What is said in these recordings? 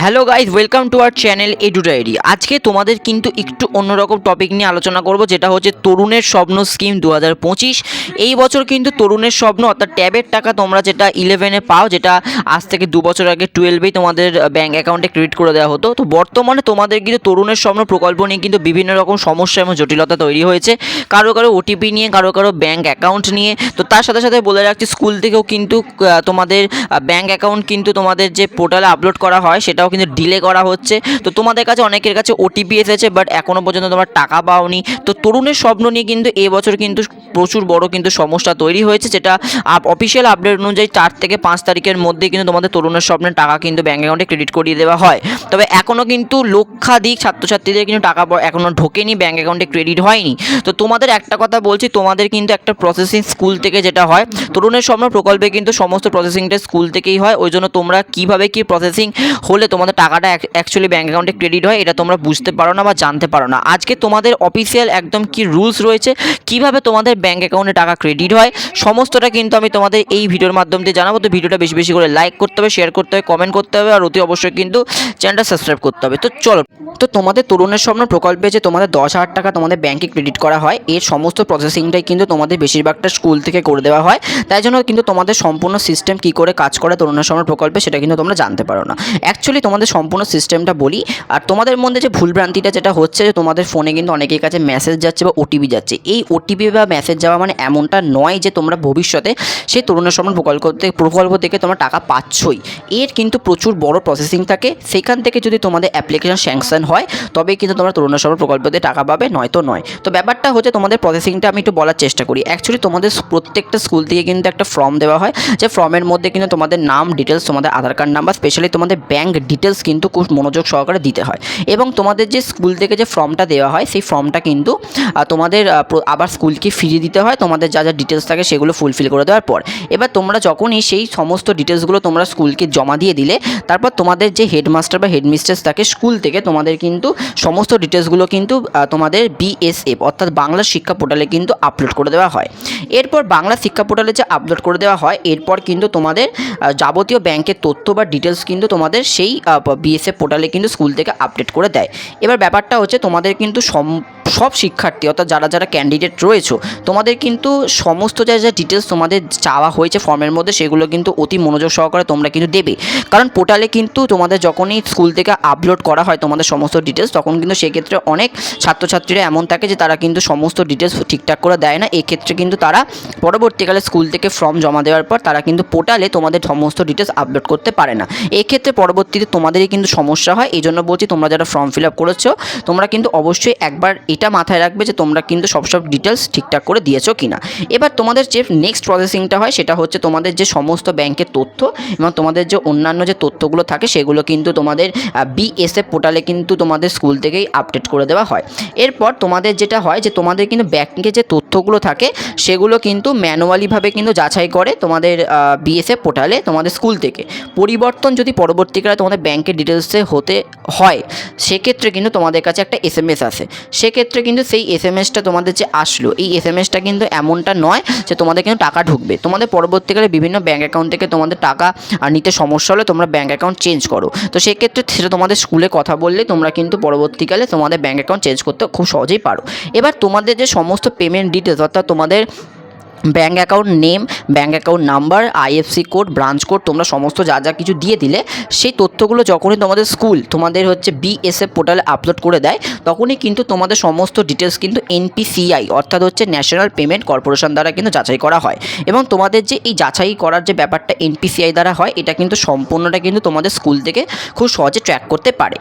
Hello guys welcome to our channel Edu Diary আজকে তোমাদের কিন্তু একটু অন্যরকম টপিক নিয়ে আলোচনা করব, যেটা হচ্ছে তরুণের স্বপ্ন স্কিম দু হাজার পঁচিশ। এই বছর কিন্তু তরুণের স্বপ্ন, অর্থাৎ ট্যাবের টাকা তোমরা যেটা ইলেভেনে পাও, যেটা আজ থেকে দু বছর আগে টুয়েলভেই তোমাদের ব্যাঙ্ক অ্যাকাউন্টে ক্রেডিট করে দেওয়া হতো। তো বর্তমানে তোমাদের কিন্তু তরুণের স্বপ্ন প্রকল্প নিয়ে কিন্তু বিভিন্ন রকম সমস্যা এবং জটিলতা তৈরি হয়েছে। কারও কারও ওটিপি নিয়ে, কারও কারও ব্যাঙ্ক অ্যাকাউন্ট নিয়ে। তো তার সাথে সাথে বলে রাখছি স্কুল থেকেও কিন্তু তোমাদের ব্যাঙ্ক অ্যাকাউন্ট কিন্তু তোমাদের যে পোর্টালে আপলোড করা হয় সেটাও কিন্তু ডিলে করা হচ্ছে। তো তোমাদের কাছে অনেকের কাছে ওটিপি এসেছে বাট এখনও পর্যন্ত তোমরা টাকা পাওনি। তো তরুণের স্বপ্ন নিয়ে কিন্তু এবছর কিন্তু প্রচুর বড় কিন্তু সমস্যা তৈরি হয়েছে, যেটা অফিসিয়াল আপডেট অনুযায়ী চার থেকে পাঁচ তারিখের মধ্যে কিন্তু তোমাদের তরুণের স্বপ্নের টাকা কিন্তু ব্যাঙ্ক অ্যাকাউন্টে ক্রেডিট করিয়ে দেওয়া হয়। তবে এখনও কিন্তু লক্ষাধিক ছাত্রছাত্রীদের কিন্তু টাকা এখনও ঢোকেনি ব্যাঙ্ক অ্যাকাউন্টে ক্রেডিট হয়নি। তো তোমাদের একটা কথা বলছি, তোমাদের কিন্তু একটা প্রসেসিং স্কুল থেকে যেটা হয়, তরুণের স্বপ্ন প্রকল্পে কিন্তু সমস্ত প্রসেসিংটা স্কুল থেকেই হয়। ওই জন্য তোমরা কীভাবে কি প্রসেসিং হলে তোমাদের টাকাটা অ্যাকচুয়ালি ব্যাঙ্ক অ্যাকাউন্টে ক্রেডিট হয়, এটা তোমরা বুঝতে পারো না বা জানতে পারো না। আজকে তোমাদের অফিসিয়াল একদম কি রুলস রয়েছে, কীভাবে তোমাদের ব্যাঙ্ক অ্যাকাউন্টে টাকা ক্রেডিট হয়, সমস্তটা কিন্তু আমি তোমাদের এই ভিডিওর মাধ্যম দিয়ে জানাব। তো ভিডিওটা বেশি বেশি করে লাইক করতে হবে শেয়ার করতে হবে কমেন্ট করতে হবে, আর অতি অবশ্যই কিন্তু চ্যানেলটা সাবস্ক্রাইব করতে হবে। তো চলো, তো তোমাদের তরুণের স্বপ্ন প্রকল্পে যে তোমাদের দশ হাজার টাকা তোমাদের ব্যাঙ্কে ক্রেডিট করা হয়, এর সমস্ত প্রসেসিংটাই কিন্তু তোমাদের বেশিরভাগটা স্কুল থেকে করে দেওয়া হয়। তাই জন্য কিন্তু তোমাদের সম্পূর্ণ সিস্টেম কী করে কাজ করে তরুণের স্বপ্ন প্রকল্পে, সেটা কিন্তু তোমরা জানতে পারো না। অ্যাকচুয়ালি তোমাদের সম্পূর্ণ সিস্টেমটা বলি। আর তোমাদের মধ্যে যে ভুলভ্রান্তিটা যেটা হচ্ছে যে তোমাদের ফোনে কিন্তু অনেকের কাছে মেসেজ যাচ্ছে বা ওটিপি যাচ্ছে। এই ওটিপি বা মেসেজ যাওয়া মানে এমনটা নয় যে তোমরা ভবিষ্যতে সেই তরুণের স্বপ্ন প্রকল্প থেকে প্রকল্প থেকে তোমরা টাকা পাচ্ছই। এর কিন্তু প্রচুর বড় প্রসেসিং থাকে। সেখান থেকে যদি তোমাদের অ্যাপ্লিকেশন স্যাংশন হয়, তবে কিন্তু তোমরা তরুণের স্বপ্ন প্রকল্পতে টাকা পাবে, নয়তো নয়। তো ব্যাপারটা হচ্ছে তোমাদের প্রসেসিংটা আমি একটু বলার চেষ্টা করি। অ্যাকচুয়ালি তোমাদের প্রত্যেকটা স্কুল থেকে কিন্তু একটা ফর্ম দেওয়া হয়। যে ফর্মের মধ্যে কিন্তু তোমাদের নাম ডিটেলস তোমাদের আধার কার্ড নাম্বার স্পেশালি তোমাদের ব্যাঙ্ক ডিটেলস কিন্তু খুব মনোযোগ সহকারে দিতে হয়। এবং তোমাদের যে স্কুল থেকে যে ফর্মটা দেওয়া হয়, সেই ফর্মটা কিন্তু তোমাদের আবার স্কুলকে ফিরিয়ে দিতে হয়। তোমাদের যা যা ডিটেলস থাকে সেগুলো ফুলফিল করে দেওয়ার পর। এবার তোমরা যখনই সেই সমস্ত ডিটেলসগুলো তোমরা স্কুলকে জমা দিয়ে দিলে, তারপর তোমাদের যে হেডমাস্টার বা হেডমিস্ট্রেস থাকে স্কুল থেকে তোমাদের কিন্তু সমস্ত ডিটেলসগুলো কিন্তু তোমাদের বিএসএফ অর্থাৎ বাংলা শিক্ষা পোর্টালে কিন্তু আপলোড করে দেওয়া হয়। এরপর বাংলা শিক্ষা পোর্টালে যে আপলোড করে দেওয়া হয়, এরপর কিন্তু তোমাদের যাবতীয় ব্যাংকের তথ্য বা ডিটেলস কিন্তু তোমাদের সেই বিএসএফ পোর্টালে কিন্তু স্কুল থেকে আপডেট করে দেয়। এবার ব্যাপারটা হচ্ছে তোমাদের কিন্তু সম সব শিক্ষার্থী, অর্থাৎ যারা যারা ক্যান্ডিডেট রয়েছে, তোমাদের কিন্তু সমস্ত যা যা ডিটেলস তোমাদের চাওয়া হয়েছে ফর্মের মধ্যে, সেগুলো কিন্তু অতি মনোযোগ সহকারে তোমরা কিন্তু দেবে। কারণ পোর্টালে কিন্তু তোমাদের যখনই স্কুল থেকে আপলোড করা হয় তোমাদের সমস্ত ডিটেলস তখন কিন্তু সেক্ষেত্রে অনেক ছাত্রছাত্রীরা এমন থাকে যে তারা কিন্তু সমস্ত ডিটেলস ঠিকঠাক করে দেয় না। এক্ষেত্রে কিন্তু তারা পরবর্তীকালে স্কুল থেকে ফর্ম জমা দেওয়ার পর তারা কিন্তু পোর্টালে তোমাদের সমস্ত ডিটেলস আপলোড করতে পারে না। এক্ষেত্রে পরবর্তীতে তোমাদেরই কিন্তু সমস্যা হয়। এই জন্য বলছি, তোমরা যারা ফর্ম ফিল আপ করেছ, তোমরা কিন্তু অবশ্যই একবার এটা মাথায় রাখবে যে তোমরা কিন্তু সব সব ডিটেলস ঠিকঠাক করে দিয়েছ কিনা। এবার তোমাদের যে নেক্সট প্রসেসিংটা হয় সেটা হচ্ছে তোমাদের যে সমস্ত ব্যাংকের তথ্য এবং তোমাদের যে অন্যান্য যে তথ্যগুলো থাকে সেগুলো কিন্তু তোমাদের বিএসএফ পোর্টালে কিন্তু তোমাদের স্কুল থেকেই আপডেট করে দেওয়া হয়। এরপর তোমাদের যেটা হয় যে তোমাদের কিন্তু ব্যাংকে যে তথ্যগুলো থাকে সেগুলো কিন্তু ম্যানুয়ালিভাবে কিন্তু যাচাই করে তোমাদের বিএসএফ পোর্টালে তোমাদের স্কুল থেকে। পরিবর্তন যদি পরবর্তীকালে তোমাদের ব্যাংকের ডিটেলসে হতে হয়, সেক্ষেত্রে কিন্তু তোমাদের কাছে একটা এস এম এস আসে। সেক্ষেত্রে কিন্তু সেই এস এম এসটা তোমাদের যে আসলো, এই এস এম এসটা কিন্তু এমনটা নয় যে তোমাদের কিন্তু টাকা ঢুকবে। তোমাদের পরবর্তীকালে বিভিন্ন ব্যাঙ্ক অ্যাকাউন্ট থেকে তোমাদের টাকা নিতে সমস্যা হলে তোমরা ব্যাঙ্ক অ্যাকাউন্ট চেঞ্জ করো। তো সেক্ষেত্রে সেটা তোমাদের স্কুলে কথা বললে তোমরা কিন্তু পরবর্তীকালে তোমাদের ব্যাঙ্ক অ্যাকাউন্ট চেঞ্জ করতে খুব সহজেই পারো। এবার তোমাদের যে সমস্ত পেমেন্ট ডিটেলস অর্থাৎ তোমাদের bank account name bank account number, IFC code, branch code, তোমরা সমস্ত যা যা কিছু দিয়ে দিলে সেই তথ্যগুলো যখনই তোমাদের স্কুল, তোমাদের হচ্ছে বিএসএফ পোর্টালে আপলোড করে দেয়, তখনই কিন্তু তোমাদের সমস্ত ডিটেলস কিন্তু এনপিসিআই অর্থাৎ হচ্ছে ন্যাশনাল পেমেন্ট কর্পোরেশন দ্বারা কিন্তু যাচাই করা হয়। এবং তোমাদের যে এই যাচাই করার যে ব্যাপারটা এনপিসিআই দ্বারা হয়, এটা কিন্তু সম্পূর্ণটা কিন্তু তোমাদের স্কুল থেকে খুব সহজে ট্র্যাক করতে পারে।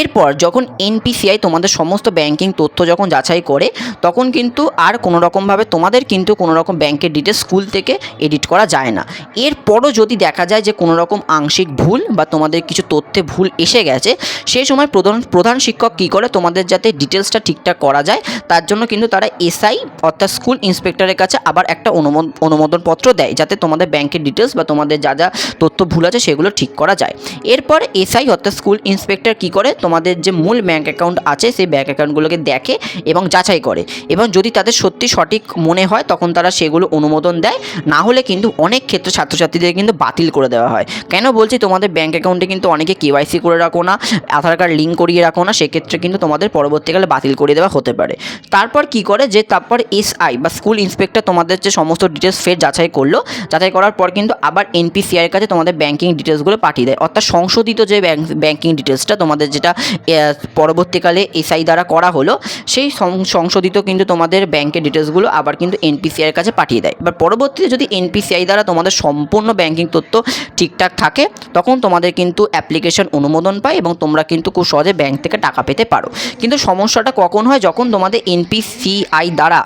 এরপর যখন এনপিসিআই তোমাদের সমস্ত ব্যাংকিং তথ্য যখন যাচাই করে, তখন কিন্তু আর কোনো রকমভাবে তোমাদের কিন্তু কোনো রকম ব্যাংকের ডিটেলস স্কুল থেকে এডিট করা যায় না। এরপরও যদি দেখা যায় যে কোনো রকম আংশিক ভুল বা তোমাদের কিছু তথ্যে ভুল এসে গেছে, সেই সময় প্রধান প্রধান শিক্ষক কী করে তোমাদের যাতে ডিটেলসটা ঠিকঠাক করা যায়, তার জন্য কিন্তু তারা এসআই অর্থাৎ স্কুল ইন্সপেক্টরের কাছে আবার একটা অনুমোদন অনুমোদনপত্র দেয়, যাতে তোমাদের ব্যাংকের ডিটেলস বা তোমাদের যা যা তথ্য ভুল আছে সেগুলো ঠিক করা যায়। এরপর এসআই অর্থাৎ স্কুল ইন্সপেক্টর কী করে তোমাদের যে মূল ব্যাঙ্ক অ্যাকাউন্ট আছে, সেই ব্যাঙ্ক অ্যাকাউন্টগুলোকে দেখে এবং যাচাই করে। এবং যদি তাদের সত্যি সঠিক মনে হয়, তখন তারা সেগুলো এগুলো অনুমোদন দেয়, না হলে কিন্তু অনেক ক্ষেত্রে ছাত্রছাত্রীদের কিন্তু বাতিল করে দেওয়া হয়। কেন বলছি তোমাদের ব্যাঙ্ক অ্যাকাউন্টে কিন্তু অনেকে কেওয়াইসি করে রাখো না আধার কার্ড লিঙ্ক করিয়ে রাখো না, সেক্ষেত্রে কিন্তু তোমাদের পরবর্তীকালে বাতিল করে দেওয়া হতে পারে। তারপর কি করে? যে তারপর এসআই বা স্কুল ইন্সপেক্টর তোমাদের যে সমস্ত ডিটেলস ফের যাচাই করল, যাচাই করার পর কিন্তু আবার এনপিসিআই এর কাছে তোমাদের ব্যাঙ্কিং ডিটেলসগুলো পাঠিয়ে দেয়। অর্থাৎ সংশোধিত যে ব্যাঙ্ক ডিটেলসটা তোমাদের যেটা পরবর্তীকালে এসআই দ্বারা করা হলো, সেই সংশোধিত কিন্তু তোমাদের ব্যাঙ্কের ডিটেলসগুলো আবার কিন্তু এনপিসিআই এর কাছে পাঠিয়ে দেয়। এবার পরবর্তীতে যদি এনপিসিআই দ্বারা তোমাদের সম্পূর্ণ ব্যাংকিং তথ্য ঠিকঠাক থাকে, তখন তোমাদের কিন্তু অ্যাপ্লিকেশন অনুমোদন পায় এবং তোমরা কিন্তু খুব সহজে ব্যাংক থেকে টাকা পেতে পারো। কিন্তু সমস্যাটা কখন হয়? যখন তোমাদের এনপিসিআই দ্বারা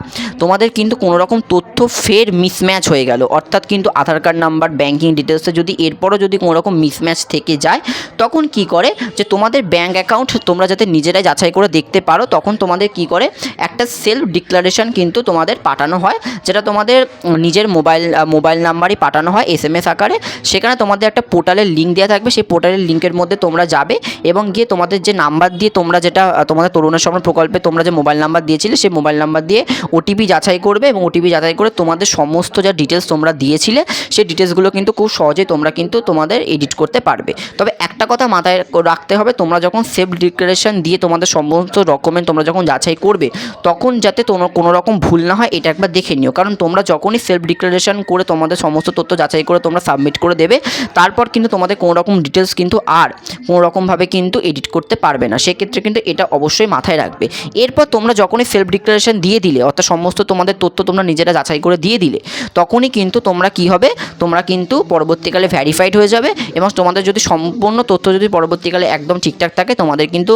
তোমাদের কিন্তু কোনো রকম তথ্য ফের মিসম্যাচ হয়ে গেল। অর্থাৎ কিন্তু আধার কার্ড নাম্বার ব্যাঙ্কিং ডিটেলসে যদি এরপরও যদি কোনো রকম মিসম্যাচ থেকে যায়, তখন কি করে? যে তোমাদের ব্যাঙ্ক অ্যাকাউন্ট তোমরা যাতে নিজেরাই যাচাই করে দেখতে পারো, তখন তোমাদের কি করে? একটা সেলফ ডিক্লারেশন কিন্তু তোমাদের পাঠানো হয়, যেটা তোমাদের নিজের মোবাইল মোবাইল নাম্বারই পাঠানো হয় এস এম এস আকারে। সেখানে তোমাদের একটা পোর্টালের লিঙ্ক দেওয়া থাকবে, সেই পোর্টালের লিঙ্কের মধ্যে তোমরা যাবে এবং গিয়ে তোমাদের যে নাম্বার দিয়ে তোমরা যেটা তোমাদের তরুণের স্বপ্ন প্রকল্পে তোমরা যে মোবাইল নাম্বার দিয়েছিলে, সেই মোবাইল নাম্বার দিয়ে ওটিপি যাচাই করবে এবং ওটিপি যাচাই করে তোমাদের সমস্ত যা ডিটেলস তোমরা দিয়েছিলে, সেই ডিটেলসগুলো কিন্তু খুব সহজেই তোমরা কিন্তু তোমাদের এডিট করতে পারবে। তবে একটা কথা মাথায় রাখতে হবে, তোমরা যখন সেলফ ডিক্লারেশন দিয়ে তোমাদের সমস্ত ডকুমেন্ট তোমরা যখন যাচাই করবে, তখন যাতে তোমার কোনো রকম ভুল না হয়, এটা একবার দেখে নিও। কারণ তোমরা যখনই সেলফ ডিক্লারেশন করে তোমাদের সমস্ত তথ্য যাচাই করে তোমরা সাবমিট করে দেবে, তারপর কিন্তু তোমাদের কোনো রকম ডিটেলস কিন্তু আর কোনো রকমভাবে কিন্তু এডিট করতে পারবে না। সেক্ষেত্রে কিন্তু এটা অবশ্যই মাথায় রাখবে। এরপর তোমরা যখনই সেলফ ডিক্লারেশন দিয়ে দিলে, অর্থাৎ সমস্ত তোমাদের তথ্য তোমরা নিজেরা যাচাই করে দিয়ে দিলে, তখনই কিন্তু তোমরা কি হবে? তোমরা কিন্তু পরবর্তীকালে ভ্যারিফাইড হয়ে যাবে এবং তোমাদের যদি সম্পূর্ণ তথ্য যদি পরবর্তীকালে একদম ঠিকঠাক থাকে, তোমাদের কিন্তু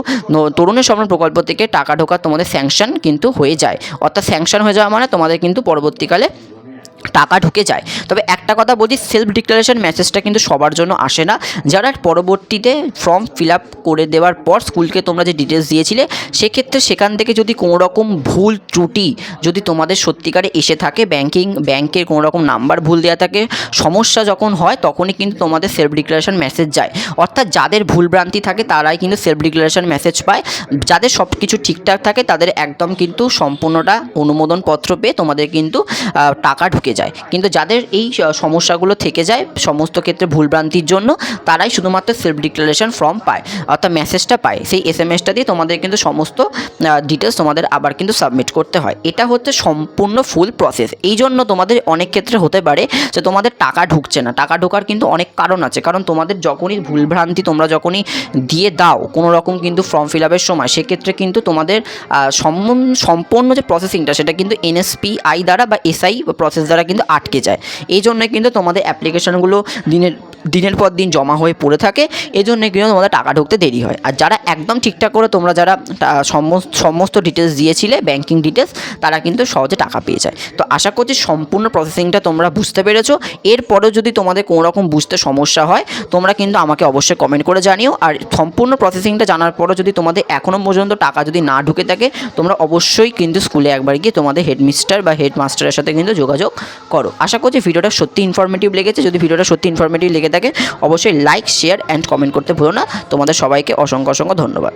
তরুণের স্বপ্ন প্রকল্প থেকে টাকা ঢোকা তোমাদের স্যাংশন কিন্তু হয়ে যায়। অর্থাৎ স্যাংশন হয়ে যাওয়া মানে তোমাদের কিন্তু পরবর্তীকালে টাকা ঢুকে যায়। তবে একটা কথা বলছি সেলফ ডিক্লারেশন মেসেজটা কিন্তু সবার জন্য আসে না। যারা পরবর্তীতে ফর্ম ফিল আপ করে দেওয়ার পর স্কুলকে তোমরা যে ডিটেলস দিয়েছিলে, সেক্ষেত্রে সেখান থেকে যদি কোনো রকম ভুল ত্রুটি যদি তোমাদের সত্যিকারে এসে থাকে ব্যাংকিং ব্যাংকের কোনো রকম নাম্বার ভুল দেওয়া থাকে, সমস্যা যখন হয়, তখনই কিন্তু তোমাদের সেলফ ডিক্লারেশন মেসেজ যায়। অর্থাৎ যাদের ভুলভ্রান্তি থাকে, তারাই কিন্তু সেলফ ডিক্লারেশন মেসেজ পায়। যাদের সব কিছু ঠিকঠাক থাকে, তাদের একদম কিন্তু সম্পূর্ণটা অনুমোদনপত্র পেয়ে তোমাদের কিন্তু টাকা ঢুকে যায়। কিন্তু যাদের এই সমস্যাগুলো থেকে যায়, সমস্ত ক্ষেত্রে ভুলভ্রান্তির জন্য তারাই শুধুমাত্র সেলফ ডিক্লারেশন ফর্ম পায়, অর্থাৎ মেসেজটা পায়। সেই এস এম এসটা দিয়ে তোমাদের কিন্তু সমস্ত ডিটেলস তোমাদের আবার কিন্তু সাবমিট করতে হয়। এটা হচ্ছে সম্পূর্ণ ফুল প্রসেস এই জন্য তোমাদের অনেক ক্ষেত্রে হতে পারে যে তোমাদের টাকা ঢুকছে না। টাকা ঢোকার কিন্তু অনেক কারণ আছে। কারণ তোমাদের যখনই ভুলভ্রান্তি তোমরা যখনই দিয়ে দাও কোনো রকম কিন্তু ফর্ম ফিল আপের সময়, সেক্ষেত্রে কিন্তু তোমাদের সম্পূর্ণ যে প্রসেসিংটা সেটা কিন্তু এনএসপিআই দ্বারা বা এসআই প্রসেস দ্বারা কিন্তু আটকে যায়। এই জন্য কিন্তু তোমাদের অ্যাপ্লিকেশনগুলো দিনের দিনের পর দিন জমা হয়ে পড়ে থাকে এই জন্য কিন্তু তোমাদের টাকা ঢুকতে দেরি হয়। আর যারা একদম ঠিকঠাক করে তোমরা যারা সমস্ত সমস্ত ডিটেলস দিয়েছিলে ব্যাংকিং ডিটেলস তারা কিন্তু সহজে টাকা পেয়ে যায়। তো আশা করছি সম্পূর্ণ প্রসেসিংটা তোমরা বুঝতে পেরেছ। এরপরেও যদি তোমাদের কোনো রকম বুঝতে সমস্যা হয়, তোমরা কিন্তু আমাকে অবশ্যই কমেন্ট করে জানিও। আর সম্পূর্ণ প্রসেসিংটা জানার পরও যদি তোমাদের এখনও পর্যন্ত টাকা যদি না ঢুকে থাকে, তোমরা অবশ্যই কিন্তু স্কুলে একবার গিয়ে তোমাদের হেডমিস্টার বা হেডমাস্টারের সাথে কিন্তু যোগাযোগ করো। আশা করছি ভিডিওটা সত্যি ইনফরমেটিভ লেগেছে। যদি ভিডিওটা সত্যি ইনফরমেটিভ লেগে থাকে অবশ্যই লাইক শেয়ার অ্যান্ড কমেন্ট করতে ভুলো না। তোমাদের সবাইকে অসংখ্য অসংখ্য ধন্যবাদ।